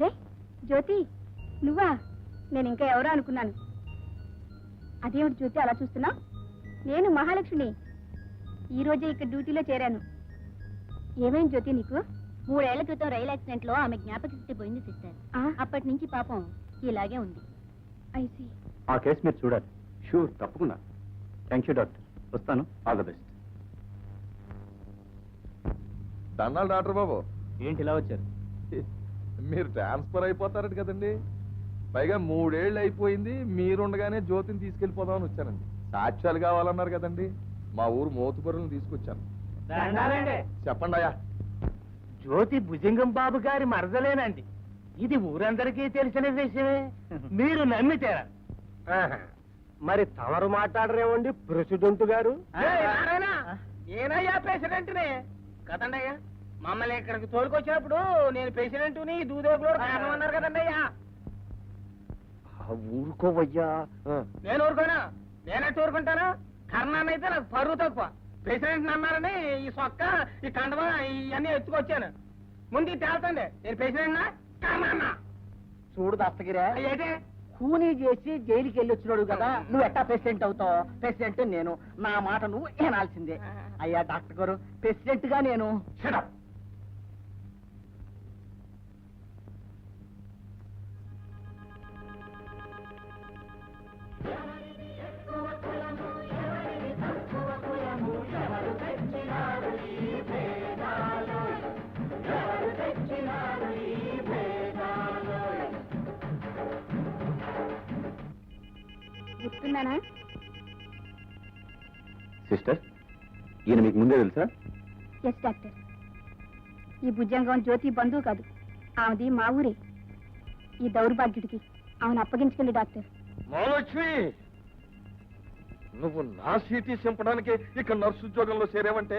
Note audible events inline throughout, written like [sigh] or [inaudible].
అరే జ్యోతి నువ్వా? నేను ఇంకా ఎవరో అనుకున్నాను. అదేమిటి జ్యోతి అలా చూస్తున్నా నేను మహాలక్ష్మిని. ఈ రోజే ఇక్కడ డ్యూటీలో చేరాను. ఏమైంది జ్యోతి నీకు? మూడేళ్ళ క్రితం రైలు యాక్సిడెంట్లో ఆమె జ్ఞాపక శక్తి పోయింది సిస్టర్. అప్పటి నుంచి పాపం ఇలాగే ఉంది. ఐసి ఆ కేసు మీరు చూడాలి. షూర్ తప్పకుండా. Thank you doctor. వస్తాను. ఆల్ ద బెస్ట్ దండాలు డాక్టర్ బాబు. ఏంటి ఇలా వచ్చారు? [laughs] మీరు ట్రాన్స్ఫర్ అయిపోతారట కదండి. పైగా మూడేళ్ళు అయిపోయింది మీరుండగానే జ్యోతిని తీసుకెళ్ళిపోదామని వచ్చానండి. సాక్ష్యాలు కావాలన్నారు కదండి. మా ఊరు మోతుపరులను తీసుకొచ్చాను. చెప్పండి అయ్యా. జ్యోతి భుజంగం బాబు గారి మరదలేనండి. ఇది ఊరందరికీ తెలిసిన విషయమే. మీరు నమ్మితేరా మరి తమరు మాట్లాడరేమండి ప్రెసిడెంట్ గారు? నేనయ్యా ప్రెసిడెంట్నే. కదండి అయ్యా మమ్మల్ని ఇక్కడికి తోలుకొచ్చినప్పుడు నేను ప్రెసిడెంట్ని దూదేకులో కారణం అన్నారు కదండి అయ్యా. ఊరుకోవయ్యా. నేను ఊరుకోనా? నేనెట్టు ఊరుకుంటాను? కర్ణాన్ని అయితే నాకు పరువు తక్కువ. ప్రెసిడెంట్ అన్నారని ఈ సొక్క ఈ కండవ ఇవన్నీ ఎత్తుకొచ్చాను. ముందు తేల్తండి నేను ప్రెసిడెంట్ కర్ణాన్న. చూడు దస్తగిరే ఏంటి? కూనీ చేసి జైలుకి వెళ్ళి వచ్చినాడు కదా నువ్వు ఎట్టా ప్రెసిడెంట్ అవుతావు? ప్రెసిడెంట్ నేను. నా మాట నువ్వు వినాల్సిందే. అయ్యా డాక్టర్ గారు ప్రెసిడెంట్గా నేను గుర్తున్నానా సిస్టర్ ఈయన మీకు ముందే తెలుసా? Yes doctor. ఈ భుజంగం జ్యోతి బంధువు కాదు. ఆమెది మా ఊరే. ఈ దౌర్భాగ్యుడికి ఆమెను అప్పగించకండి డాక్టర్. మహాలక్ష్మి! నువ్వు నా సీటీ సింపడానికి ఇక్కడ నర్సు ఉద్యోగంలో చేరావంటే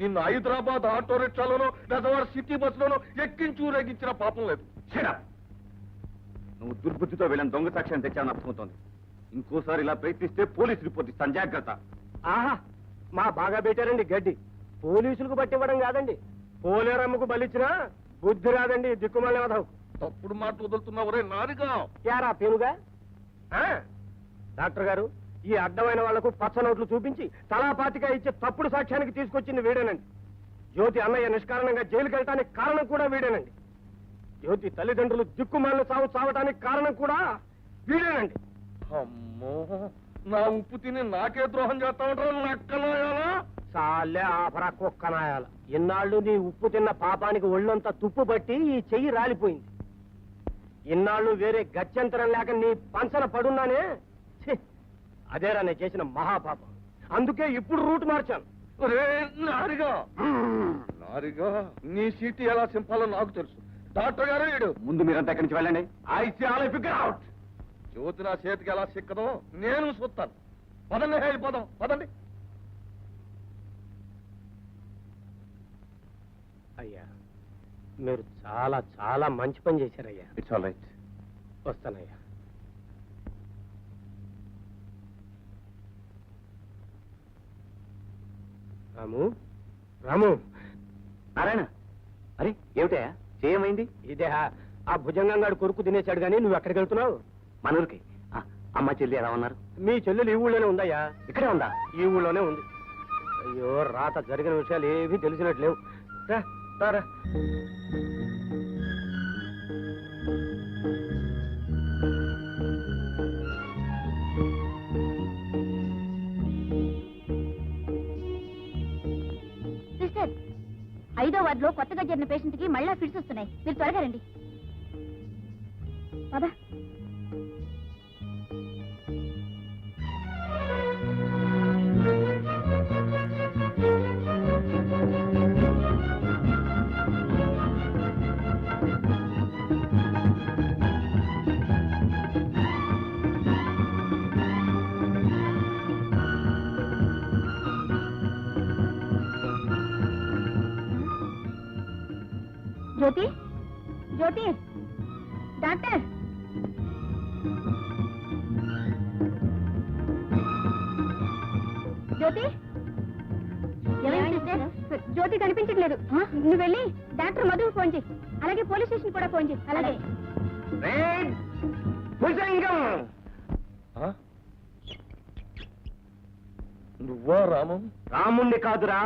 నిన్ను హైదరాబాద్ ఆటో రిక్షాలోనో పెద్దవారు సిటీ బస్సులోనో ఎక్కించి ఊరేగించిన పాపం లేదు. నువ్వు దుర్బుద్ధితో వెళ్ళిన దొంగ సాక్ష్యాన్ని తెచ్చావని అర్థమవుతోంది. ఇంకోసారి ఇలా ప్రయత్నిస్తే పోలీసు రిపోర్ట్ ఇస్తాను. జాగ్రత్త. ఆహా మా బాగా పెట్టారండి గడ్డి. పోలీసులకు పట్టివ్వడం కాదండి. పోలేరమ్మకు బలిచ్చినా బుద్ధి రాదండి దిక్కుమల్లే వదవు తప్పుడు మాట వదులుతున్నావు రే నారిగా యారా పేరుగా ఆ? డాక్టర్ గారు ఈ అడ్డమైన వాళ్ళకు పచ్చ నోట్లు చూపించి తలాపాతిగా ఇచ్చే తప్పుడు సాక్ష్యానికి తీసుకొచ్చింది వీడేనండి. జ్యోతి అన్నయ్య నిష్కారణంగా జైలుకి వెళ్ళటానికి కారణం కూడా వీడేనండి. జ్యోతి తల్లిదండ్రులు దిక్కుమాలిన సాగు చావటానికి కారణం కూడా వీడేనండి. అమ్మో నా ఉప్పు తిని నాకే ద్రోహం చేస్తా ఉంటారు నక్కలోయాలా చాలే ఆఫరా కుక్కనాయాల. ఇన్నాళ్ళు నీ ఉప్పు తిన్న పాపానికి ఒళ్ళంతా తుప్పు పట్టి ఈ చెయ్యి రాలిపోయింది. ఇన్నాళ్ళు వేరే గత్యంతరం లేక నీ పంచన పడున్నానే? ఛీ, అదేరా నేను చేసిన మహాపాపం. అందుకే ఇప్పుడు రూట్ మార్చాను. రే నారిగా. నారిగా నీ సీటీ ఎలా సింపాలో నాకు తెలుసు. డాక్టర్ గారు వీడు. ముందు మీరంతా ఎక్కడి నుంచి వెళ్ళండి? I see all figure out. Jyothi నా చేతికి ఎలా సిక్కదో నేను చూస్తాను. పదండి వెళ్ళిపోదాం పదండి. అయ్యా మీరు చాలా చాలా మంచి పని చేశారయ్యా. ఇట్స్ ఆల్ రైట్ వస్తానయ్యా. రాము? రాము? నారాయణ అరే ఏమిటయా చేయమైంది? ఇదే ఆ భుజంగంగాడు కొరుకు తినేశాడు కానీ నువ్వు ఎక్కడికి వెళ్తున్నావు? మన ఊరికి ఆ, అమ్మ చెల్లి ఎలా ఉన్నారు? మీ చెల్లెలు ఈ ఊళ్ళోనే ఉందయ్యా. ఇక్కడే ఉందా? ఈ ఊళ్ళోనే ఉంది. అయ్యో రాత జరిగిన విషయాలు ఏవి తెలిసినట్లేవు రా. సిస్టర్ ఐదో వార్డులో కొత్తగా చేరిన పేషెంట్కి మళ్ళా ఫిట్స్ వస్తున్నాయి. మీరు త్వరగా రండి. పదా. జ్యోతి? జ్యోతి? డాక్టర్? జ్యోతి? జ్యోతి కనిపించట్లేదు. నువ్వు వెళ్ళి డాక్టర్ మధుకు ఫోన్ చేయి. అలాగే పోలీస్ స్టేషన్ కూడా ఫోన్ చేసి అలాగే? నువ్వా రామం రాముణ్ణి కాదురా.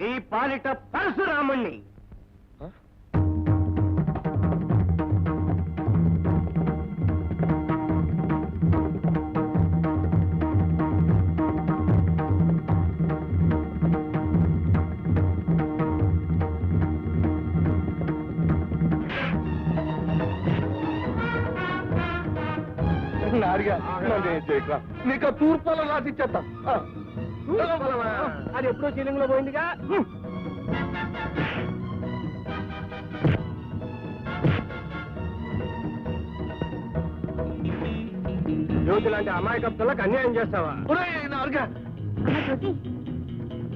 నీ పాలిట పరశురాముణ్ణి. చేయకురా. నీకు ఆ తూర్పాల రాసిచ్చేస్తా. అది ఎప్పుడో సీలింగ్లో పోయిందిగా. జ్యోతి లాంటి అన్యాయం చేస్తావా?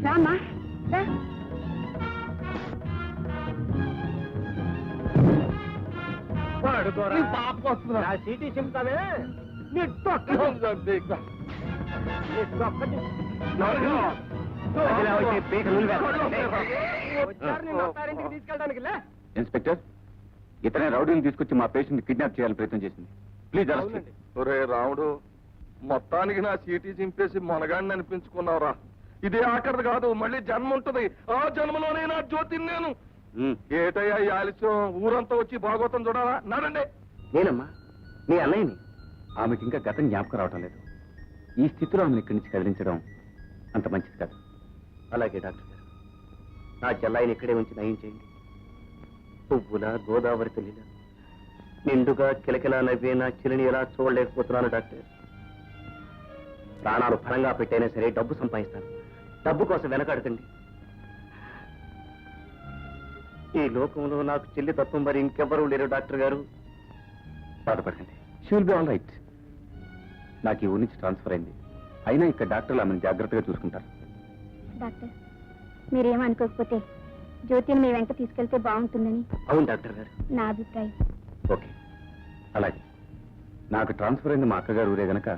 రామ్మా. రా. పడుకోరా. నీ పాప వస్తుందా? నా సీటీ చింపుతావే నీ ఇన్స్పెక్టర్ ఇతనే రౌడీని తీసుకొచ్చి మా పేషెంట్ కిడ్నాప్ చేయాలని ప్రయత్నం చేసింది. ప్లీజ్ అరెస్ట్ ఒరే రాముడు మొత్తానికి నా సీటీ చింపేసి మొనగాడిని అనిపించుకున్నావురా. ఇది ఆఖరిది కాదు మళ్ళీ జన్మ ఉంటది. ఆ జన్మలోనే నా జ్యోతిని నేను. ఏటయ్యా ఈ ఆలస్యం? ఊరంతా వచ్చి భాగవతం చూడాలా? నడండి నేనమ్మా నీ అన్నయ్యని. ఆమెకి ఇంకా గతం జ్ఞాపకం రావటం లేదు. ఈ స్థితిలో ఆమెను ఇక్కడి నుంచి కదిలించడం అంత మంచిది కాదు. అలాగే డాక్టర్ గారు నా చెల్లాయిని ఇక్కడే ఉంచి నయం చేయండి. పువ్వుల గోదావరి తల్లిల నిండుగా కిలకిలా నవ్వే నా చిలిని ఎలా చూడలేకపోతున్నాను డాక్టర్? ప్రాణాలు ఫలంగా పెట్టైనా సరే డబ్బు సంపాదిస్తాను. డబ్బు కోసం వెనకాడకండి. ఈ లోకంలో నాకు చెల్లి తప్ప మరి ఇంకెవ్వరూ లేరు డాక్టర్ గారు. బాధపడకండి. She will be all right నాకు ఈ ఊరి నుంచి ట్రాన్స్ఫర్ అయింది. అయినా ఇక్కడ డాక్టర్లు ఆమెను జాగ్రత్తగా చూసుకుంటారు. డాక్టర్ మీరేం అనుకోకపోతే జ్యోతిని మీ వెంట తీసుకెళ్తే బాగుంటుందని అవును డాక్టర్ గారు. నా అభిప్రాయం. ఓకే. అలాగే. నాకు ట్రాన్స్ఫర్ అయింది మా అక్కగారు ఊరే గనక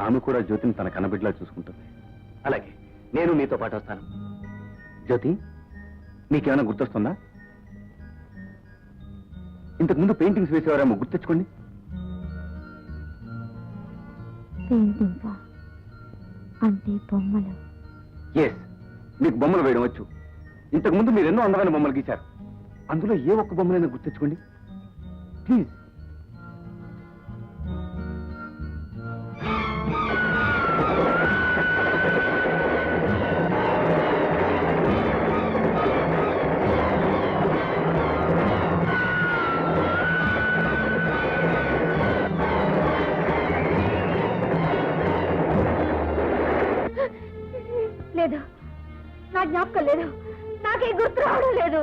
ఆమె కూడా జ్యోతిని తన కన్నబిడ్డలా చూసుకుంటుంది. అలాగే నేను మీతో పాటు వస్తాను. జ్యోతి నీకేమైనా గుర్తొస్తుందా? ఇంతకుముందు పెయింటింగ్స్ వేసేవారేమో గుర్తెచ్చుకోండి పెయింటింగ్ అంటే బొమ్మలు. ఎస్ మీకు బొమ్మలు వేయడం వచ్చు. ఇంతకు ముందు మీరు ఎన్నో అందమైన బొమ్మలు గీశారు. అందులో ఏ ఒక్క బొమ్మలైనా గుర్తెచ్చుకోండి ప్లీజ్ జ్ఞాపకం లేదు. నాకే గుర్తు రావడం లేదు.